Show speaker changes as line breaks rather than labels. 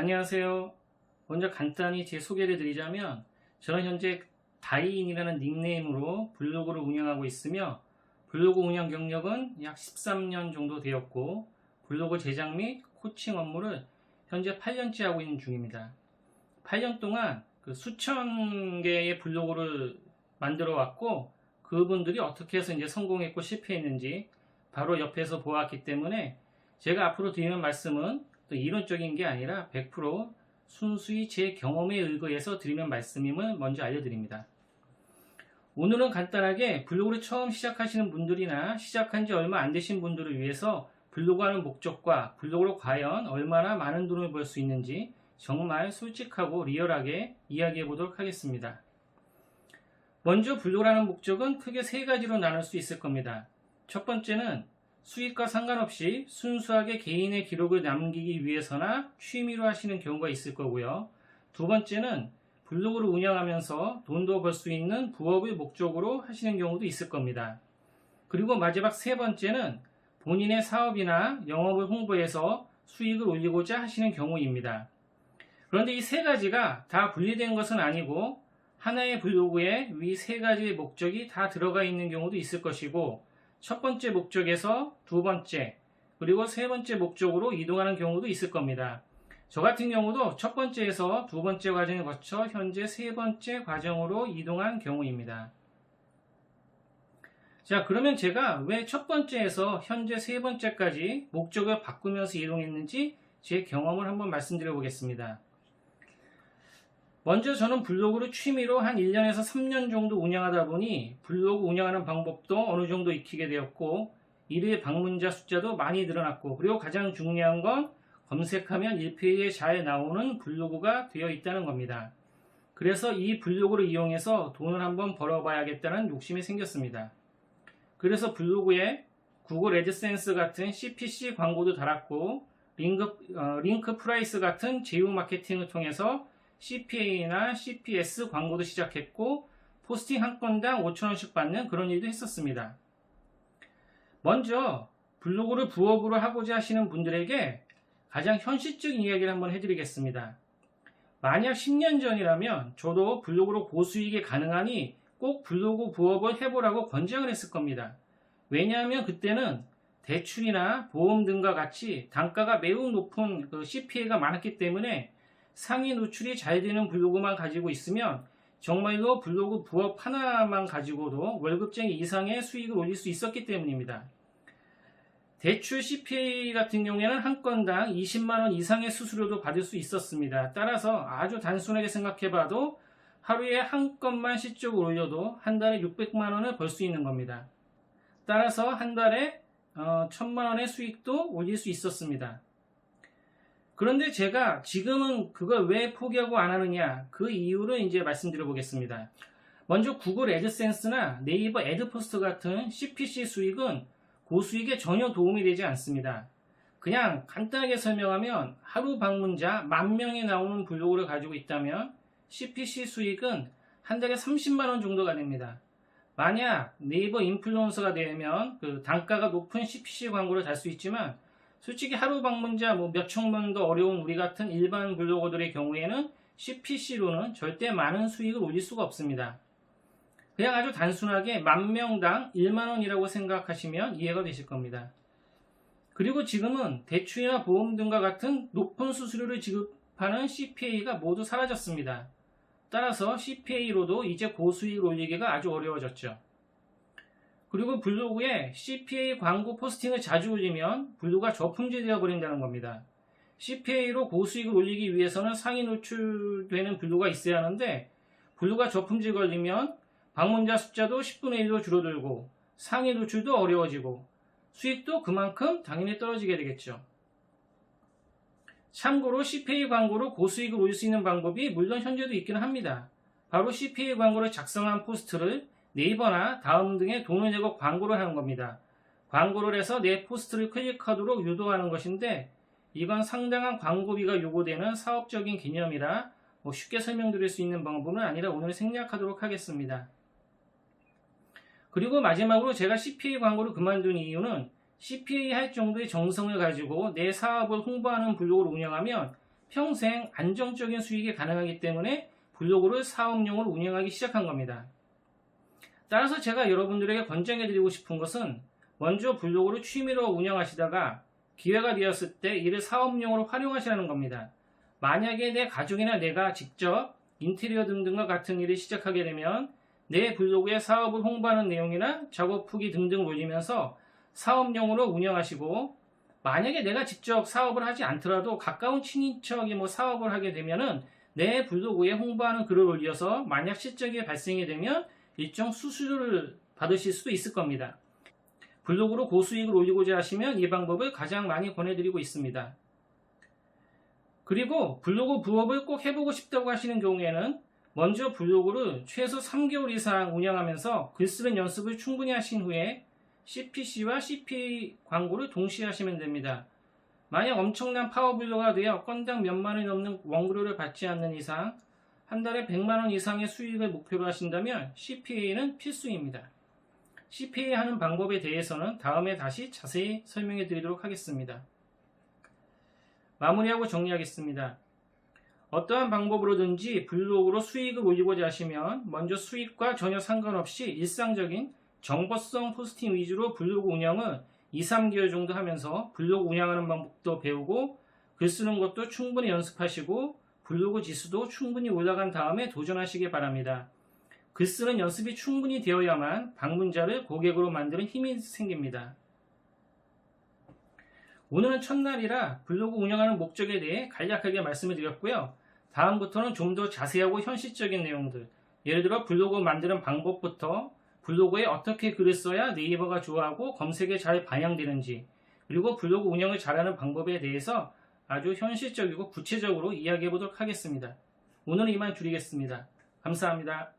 안녕하세요. 먼저 간단히 제 소개를 드리자면 저는 현재 다이인이라는 닉네임으로 블로그를 운영하고 있으며 블로그 운영 경력은 약 13년 정도 되었고 블로그 제작 및 코칭 업무를 현재 8년째 하고 있는 중입니다. 8년 동안 그 수천 개의 블로그를 만들어 왔고 그분들이 어떻게 해서 이제 성공했고 실패했는지 바로 옆에서 보았기 때문에 제가 앞으로 드리는 말씀은 또 이론적인 게 아니라 100% 순수히 제 경험에 의거해서 드리는 말씀임을 먼저 알려드립니다. 오늘은 간단하게 블로그를 처음 시작하시는 분들이나 시작한 지 얼마 안 되신 분들을 위해서 블로그 하는 목적과 블로그로 과연 얼마나 많은 돈을 벌 수 있는지 정말 솔직하고 리얼하게 이야기해 보도록 하겠습니다. 먼저 블로그라는 목적은 크게 세 가지로 나눌 수 있을 겁니다. 첫 번째는 수익과 상관없이 순수하게 개인의 기록을 남기기 위해서나 취미로 하시는 경우가 있을 거고요. 두 번째는 블로그를 운영하면서 돈도 벌 수 있는 부업을 목적으로 하시는 경우도 있을 겁니다. 그리고 마지막 세 번째는 본인의 사업이나 영업을 홍보해서 수익을 올리고자 하시는 경우입니다. 그런데 이 세 가지가 다 분리된 것은 아니고 하나의 블로그에 위 세 가지의 목적이 다 들어가 있는 경우도 있을 것이고 첫 번째 목적에서 두 번째 그리고 세 번째 목적으로 이동하는 경우도 있을 겁니다. 저 같은 경우도 첫 번째에서 두 번째 과정을 거쳐 현재 세 번째 과정으로 이동한 경우입니다. 자, 그러면 제가 왜 첫 번째에서 현재 세 번째까지 목적을 바꾸면서 이동했는지 제 경험을 한번 말씀드려 보겠습니다. 먼저 저는 블로그를 취미로 한 1년에서 3년 정도 운영하다 보니 블로그 운영하는 방법도 어느 정도 익히게 되었고 일일 방문자 숫자도 많이 늘어났고 그리고 가장 중요한 건 검색하면 1페이지에 잘 나오는 블로그가 되어 있다는 겁니다. 그래서 이 블로그를 이용해서 돈을 한번 벌어봐야겠다는 욕심이 생겼습니다. 그래서 블로그에 구글 애드센스 같은 CPC 광고도 달았고 링크, 어, 링크 프라이스 같은 제휴 마케팅을 통해서 CPA나 CPS 광고도 시작했고 포스팅 한 건당 5천원씩 받는 그런 일도 했었습니다. 먼저 블로그를 부업으로 하고자 하시는 분들에게 가장 현실적인 이야기를 한번 해드리겠습니다. 만약 10년 전이라면 저도 블로그로 고수익이 가능하니 꼭 블로그 부업을 해보라고 권장을 했을 겁니다. 왜냐하면 그때는 대출이나 보험 등과 같이 단가가 매우 높은 그 CPA가 많았기 때문에 상위 노출이 잘 되는 블로그만 가지고 있으면 정말로 블로그 부업 하나만 가지고도 월급쟁이 이상의 수익을 올릴 수 있었기 때문입니다. 대출 CPA 같은 경우에는 한 건당 20만원 이상의 수수료도 받을 수 있었습니다. 따라서 아주 단순하게 생각해봐도 하루에 한 건만 실적을 올려도 한 달에 600만원을 벌 수 있는 겁니다. 따라서 한 달에 어, 1000만원의 수익도 올릴 수 있었습니다. 그런데 제가 지금은 그걸 왜 포기하고 안 하느냐 그 이유를 이제 말씀드려 보겠습니다. 먼저 구글 애드센스나 네이버 애드포스트 같은 CPC 수익은 고수익에 전혀 도움이 되지 않습니다. 그냥 간단하게 설명하면 하루 방문자 만 명이 나오는 블로그를 가지고 있다면 CPC 수익은 한 달에 30만 원 정도가 됩니다. 만약 네이버 인플루언서가 되면 그 단가가 높은 CPC 광고를 달 수 있지만 솔직히 하루 방문자 뭐 몇천 명도 어려운 우리 같은 일반 블로거들의 경우에는 CPC로는 절대 많은 수익을 올릴 수가 없습니다. 그냥 아주 단순하게 만 명당 1만원이라고 생각하시면 이해가 되실 겁니다. 그리고 지금은 대출이나 보험 등과 같은 높은 수수료를 지급하는 CPA가 모두 사라졌습니다. 따라서 CPA로도 이제 고수익을 올리기가 아주 어려워졌죠. 그리고 블로그에 CPA 광고 포스팅을 자주 올리면 블로그가 저품질 되어 버린다는 겁니다. CPA로 고수익을 올리기 위해서는 상위 노출되는 블로그가 있어야 하는데 블로그가 저품질 걸리면 방문자 숫자도 10분의 1로 줄어들고 상위 노출도 어려워지고 수익도 그만큼 당연히 떨어지게 되겠죠. 참고로 CPA 광고로 고수익을 올릴 수 있는 방법이 물론 현재도 있기는 합니다. 바로 CPA 광고를 작성한 포스트를 네이버나 다음 등에 돈을 내고 광고를 하는 겁니다. 광고를 해서 내 포스트를 클릭하도록 유도하는 것인데 이건 상당한 광고비가 요구되는 사업적인 개념이라 뭐 쉽게 설명드릴 수 있는 방법은 아니라 오늘 생략하도록 하겠습니다. 그리고 마지막으로 제가 CPA 광고를 그만둔 이유는 CPA 할 정도의 정성을 가지고 내 사업을 홍보하는 블로그를 운영하면 평생 안정적인 수익이 가능하기 때문에 블로그를 사업용으로 운영하기 시작한 겁니다. 따라서 제가 여러분들에게 권장해 드리고 싶은 것은 먼저 블로그를 취미로 운영하시다가 기회가 되었을 때 이를 사업용으로 활용하시라는 겁니다. 만약에 내 가족이나 내가 직접 인테리어 등등과 같은 일을 시작하게 되면 내 블로그에 사업을 홍보하는 내용이나 작업 후기 등등을 올리면서 사업용으로 운영하시고 만약에 내가 직접 사업을 하지 않더라도 가까운 친인척이 뭐 사업을 하게 되면은 내 블로그에 홍보하는 글을 올려서 만약 실적이 발생이 되면 일정 수수료를 받으실 수도 있을 겁니다. 블로그로 고수익을 올리고자 하시면 이 방법을 가장 많이 권해드리고 있습니다. 그리고 블로그 부업을 꼭 해보고 싶다고 하시는 경우에는 먼저 블로그를 최소 3개월 이상 운영하면서 글 쓰는 연습을 충분히 하신 후에 CPC와 CPA 광고를 동시에 하시면 됩니다. 만약 엄청난 파워블로가 되어 건당 몇만 원이 넘는 원고료를 받지 않는 이상 한 달에 100만 원 이상의 수익을 목표로 하신다면 CPA는 필수입니다. CPA 하는 방법에 대해서는 다음에 다시 자세히 설명해 드리도록 하겠습니다. 마무리하고 정리하겠습니다. 어떠한 방법으로든지 블로그로 수익을 올리고자 하시면 먼저 수익과 전혀 상관없이 일상적인 정보성 포스팅 위주로 블로그 운영을 2, 3개월 정도 하면서 블로그 운영하는 방법도 배우고 글 쓰는 것도 충분히 연습하시고 블로그 지수도 충분히 올라간 다음에 도전하시기 바랍니다. 글 쓰는 연습이 충분히 되어야만 방문자를 고객으로 만드는 힘이 생깁니다. 오늘은 첫날이라 블로그 운영하는 목적에 대해 간략하게 말씀을 드렸고요. 다음부터는 좀 더 자세하고 현실적인 내용들, 예를 들어 블로그 만드는 방법부터 블로그에 어떻게 글을 써야 네이버가 좋아하고 검색에 잘 반영되는지, 그리고 블로그 운영을 잘하는 방법에 대해서 아주 현실적이고 구체적으로 이야기해 보도록 하겠습니다. 오늘은 이만 줄이겠습니다. 감사합니다.